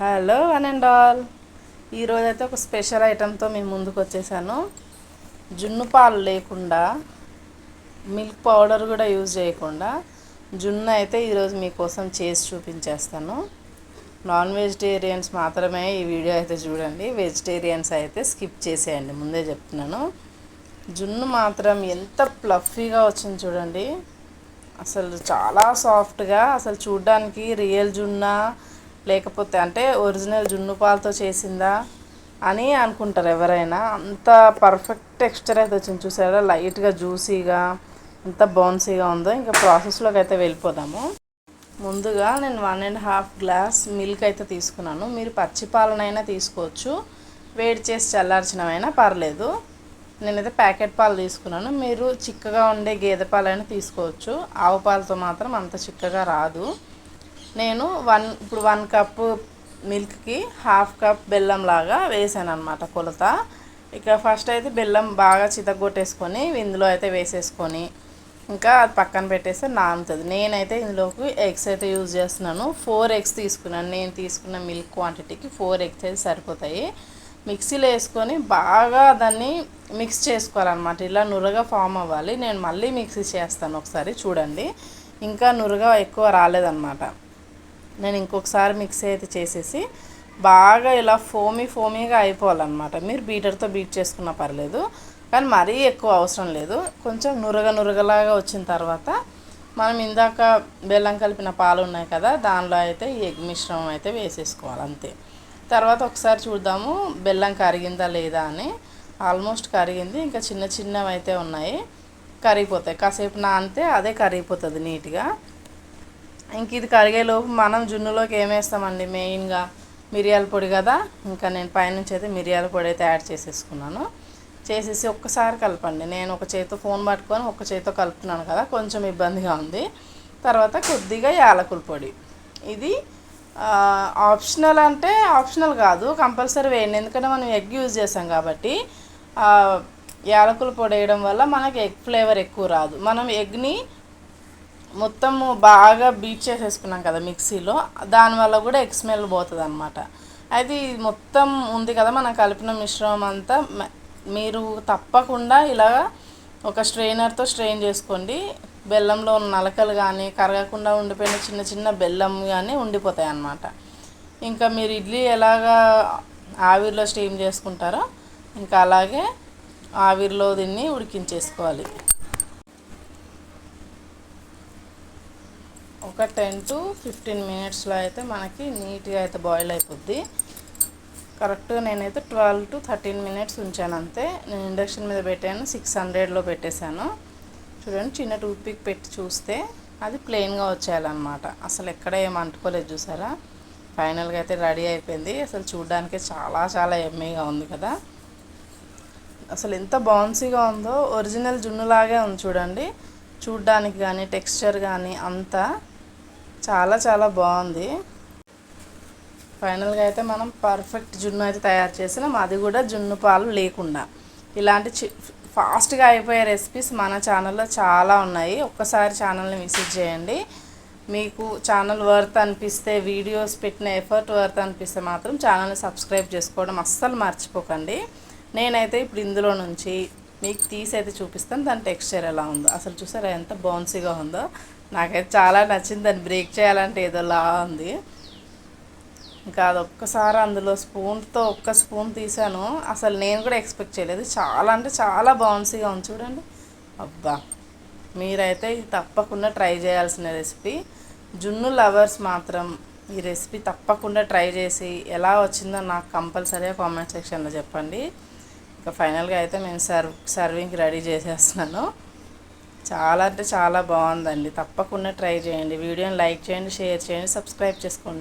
Hello one and all. ఈరోజైతే ఒక special ఐటెంతో మేము ముందుకు వచ్చేసాను జున్ను పాలు లేకుండా మిల్క్ పౌడర్ కూడా యూజ్ చేయకుండా జున్ను అయితే ఈరోజు మీకోసం చేసి చూపించేస్తాను. నాన్ వెజిటేరియన్స్ మాత్రమే ఈ వీడియో అయితే చూడండి. వెజిటేరియన్స్ అయితే స్కిప్ చేసేయండి ముందే చెప్తున్నాను. జున్ను మాత్రం ఎంత ప్లఫీగా వచ్చింది చూడండి. అసలు చాలా సాఫ్ట్గా అసలు చూడ్డానికి రియల్ జున్నా లేకపోతే అంటే ఒరిజినల్ జున్ను పాలతో చేసిందా అని అనుకుంటారు ఎవరైనా. అంత పర్ఫెక్ట్ టెక్స్చర్ అయితే వచ్చింది చూసారా? లైట్గా జ్యూసీగా ఎంత బౌన్సీగా ఉందో ఇంకా ప్రాసెస్లోకి అయితే వెళ్ళిపోదాము. ముందుగా నేను one and half glass milk అయితే తీసుకున్నాను. మీరు పచ్చి పాలనైనా తీసుకోవచ్చు. వేడి చేసి చల్లార్చినవైనా పర్లేదు. నేనైతే ప్యాకెట్ పాలు తీసుకున్నాను. మీరు చిక్కగా ఉండే గేదె పాలైనా తీసుకోవచ్చు. ఆవు పాలతో మాత్రం అంత చిక్కగా రాదు. నేను వన్ ఇప్పుడు వన్ కప్పు మిల్క్కి హాఫ్ కప్ బెల్లం లాగా వేసాను అనమాట కొలత. ఇక ఫస్ట్ అయితే బెల్లం బాగా చితగొట్టేసుకొని ఇందులో అయితే వేసేసుకొని ఇంకా అది పక్కన పెట్టేస్తే నానుతుంది. నేనైతే ఇందులోకి ఎగ్స్ అయితే యూజ్ చేస్తున్నాను. ఫోర్ ఎగ్స్ తీసుకున్నాను. నేను తీసుకున్న మిల్క్ క్వాంటిటీకి ఫోర్ ఎగ్స్ అయితే సరిపోతాయి. మిక్సీలో వేసుకొని బాగా దాన్ని మిక్స్ చేసుకోవాలన్నమాట. ఇలా నురగా ఫామ్ అవ్వాలి. నేను మళ్ళీ మిక్సీ చేస్తాను ఒకసారి చూడండి. ఇంకా నురగా ఎక్కువ రాలేదన్నమాట. నేను ఇంకొకసారి మిక్సీ అయితే చేసేసి బాగా ఇలా ఫోమీ ఫోమీగా అయిపోవాలన్నమాట. మీరు బీటర్తో బీట్ చేసుకున్నా పర్లేదు కానీ మరీ ఎక్కువ అవసరం లేదు. కొంచెం నురగ నురగలాగా వచ్చిన తర్వాత మనం ఇందాక బెల్లం కలిపిన పాలు ఉన్నాయి కదా దానిలో అయితే ఈ ఎగ్ మిశ్రమం అయితే వేసేసుకోవాలి అంతే. తర్వాత ఒకసారి చూద్దాము బెల్లం కరిగిందా లేదా అని. ఆల్మోస్ట్ కరిగింది ఇంకా చిన్న చిన్నవి అయితే ఉన్నాయి కరిగిపోతాయి. కాసేపు నానితే అదే కరిగిపోతుంది నీట్గా. ఇంక ఇది కరిగేలోపు మనం జున్నులోకి ఏమేస్తామండి మెయిన్గా మిరియాల పొడి కదా? ఇంకా నేను పైనుంచి అయితే మిరియాల పొడి అయితే యాడ్ చేసేసుకున్నాను. చేసేసి ఒక్కసారి కలపండి. నేను ఒక చేతితో ఫోన్ పట్టుకొని ఒక చేతితో కలుపుతున్నాను కదా? కొంచెం ఇబ్బందిగా ఉంది. తర్వాత కొద్దిగా యాలకుల పొడి. ఇది ఆప్షనల్ అంటే ఆప్షనల్ కాదు కంపల్సరీ వేయండి. ఎందుకంటే మనం ఎగ్ యూజ్ చేసాం కాబట్టి యాలకుల పొడి వేయడం వల్ల మనకి ఎగ్ ఫ్లేవర్ ఎక్కువ రాదు. మనం ఎగ్ని మొత్తము బాగా బీట్ చేసేసుకున్నాం కదా మిక్సీలో దానివల్ల కూడా ఎగ్ స్మెల్ పోతుంది అనమాట అది మొత్తం ఉంది కదా మనం కలిపిన మిశ్రమం అంతా మీరు తప్పకుండా ఇలా ఒక స్ట్రెయినర్తో స్ట్రెయిన్ చేసుకోండి. బెల్లంలో ఉన్న నలకలు కానీ కరగకుండా ఉండిపోయిన చిన్న చిన్న బెల్లం కానీ ఉండిపోతాయి అన్నమాట ఇంకా మీరు ఇడ్లీ ఎలాగా ఆవిరిలో స్టీమ్ చేసుకుంటారో ఇంకా అలాగే ఆవిరిలో దీన్ని ఉడికించేసుకోవాలి. ఒక టెన్ టు ఫిఫ్టీన్ మినిట్స్లో అయితే మనకి నీట్గా అయితే బాయిల్ అయిపోద్ది. కరెక్ట్గా నేనైతే ట్వెల్వ్ టు థర్టీన్ మినిట్స్ ఉంచాను అంతే. నేను ఇండక్షన్ మీద పెట్టాను సిక్స్ హండ్రెడ్లో పెట్టేశాను. చూడండి చిన్న టూత్పిక్ పెట్టి చూస్తే అది ప్లెయిన్గా వచ్చేయాలన్నమాట. అసలు ఎక్కడ ఏం అంటుకోలేదు చూసారా? ఫైనల్గా అయితే రెడీ అయిపోయింది. అసలు చూడడానికి చాలా చాలా ఎమ్మీగా ఉంది కదా? అసలు ఎంత బౌన్సీగా ఉందో ఒరిజినల్ జున్నులాగే ఉంది చూడండి. చూడ్డానికి కానీ టెక్స్చర్ కానీ అంతా చాలా చాలా బాగుంది. ఫైనల్గా అయితే మనం పర్ఫెక్ట్ జున్ను అయితే తయారు చేసినాం అది కూడా జున్ను పాలు లేకుండా. ఇలాంటి చి ఫాస్ట్గా అయిపోయే రెసిపీస్ మన ఛానల్లో చాలా ఉన్నాయి. ఒక్కసారి ఛానల్ని విజిట్ చేయండి. మీకు ఛానల్ వర్త్ అనిపిస్తే వీడియోస్ పెట్టిన ఎఫర్ట్ వర్త్ అనిపిస్తే మాత్రం ఛానల్ని సబ్స్క్రైబ్ చేసుకోవడం అస్సలు మర్చిపోకండి. నేనైతే ఇప్పుడు ఇందులో నుంచి మీకు తీసి అయితే చూపిస్తాను. దాని టెక్స్చర్ ఎలా ఉందో. అసలు చూసారా ఎంత బౌన్సీగా ఉందో. నాకైతే చాలా నచ్చింది దాన్ని బ్రేక్ చేయాలంటే ఏదోలా ఉంది. ఇంకా అది ఒక్కసారి అందులో స్పూన్తో ఒక్క స్పూన్ తీసాను అసలు నేను కూడా ఎక్స్పెక్ట్ చేయలేదు. చాలా అంటే చాలా బౌన్సీగా ఉంది. చూడండి. అబ్బా! మీరైతే ఇది తప్పకుండా ట్రై చేయాల్సిన రెసిపీ జున్ను లవర్స్ మాత్రం ఈ రెసిపీ తప్పకుండా ట్రై చేసి ఎలా వచ్చిందో నాకు కంపల్సరీగా కామెంట్ సెక్షన్లో చెప్పండి. ఇంకా ఫైనల్గా అయితే నేను సర్వ్ సర్వింగ్కి రెడీ చేసేస్తున్నాను. చాలా అంటే చాలా బాగుందండి. తప్పకుండా ట్రై చేయండి. వీడియోని లైక్ చేయండి షేర్ చేయండి సబ్స్క్రైబ్ చేసుకోండి.